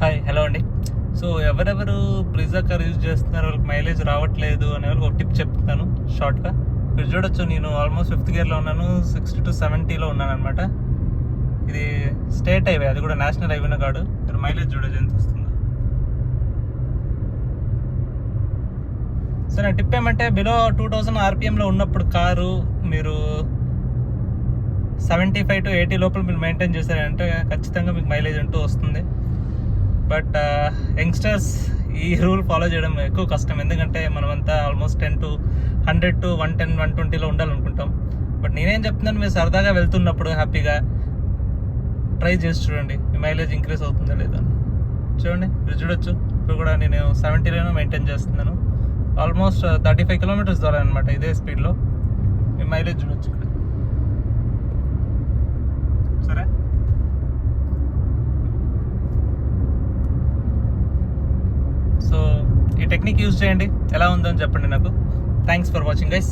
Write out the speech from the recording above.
Hi hello అండి. So ఎవరెవరు Brezza car use చేస్తున్నారు? వాళ్ళకి మైలేజ్ రావట్లేదు అనే వాళ్ళకి ఒక టిప్ చెప్తాను షార్ట్గా మీరు చూడొచ్చు నేను ఆల్మోస్ట్ ఫిఫ్త్ గేర్లో ఉన్నాను సిక్స్టీ టు సెవెంటీలో ఉన్నాను అనమాట ఇది స్టేట్ హైవే అది కూడా నేషనల్ హైవేనే కాదు మీరు మైలేజ్ చూడొచ్చు ఎంత వస్తుందో. సో నా టిప్ ఏమంటే బిలో టూ థౌజండ్ ఆర్పిఎంలో ఉన్నప్పుడు కారు మీరు సెవెంటీ ఫైవ్ టు ఎయిటీ లోపల మీరు మెయింటైన్ చేశారంటే ఖచ్చితంగా మీకు మైలేజ్ అంటూ వస్తుంది. బట్ యంగ్స్టర్స్ ఈ రూల్ ఫాలో చేయడం ఎక్కువ కష్టం. ఎందుకంటే మనమంతా almost ten to hundred to one ten one ట్వంటీలో ఉండాలనుకుంటాం. బట్ నేనేం చెప్తున్నాను మీరు సరదాగా వెళ్తున్నప్పుడు హ్యాపీగా ట్రై చేసి చూడండి. మీ మైలేజ్ ఇంక్రీస్ అవుతుందా లేదా? అని. చూడండి మీరు చూడొచ్చు. ఇప్పుడు కూడా నేను సెవెంటీలోనే మెయింటైన్ చేస్తున్నాను. ఆల్మోస్ట్ థర్టీ ఫైవ్ కిలోమీటర్స్ ద్వారా అనమాట ఇదే స్పీడ్లో. మీ మైలేజ్ చూడొచ్చు ఇక్కడ సరే సో ఈ టెక్నిక్ యూజ్ చేయండి. ఎలా ఉందో అని చెప్పండి నాకు. Thanks for watching guys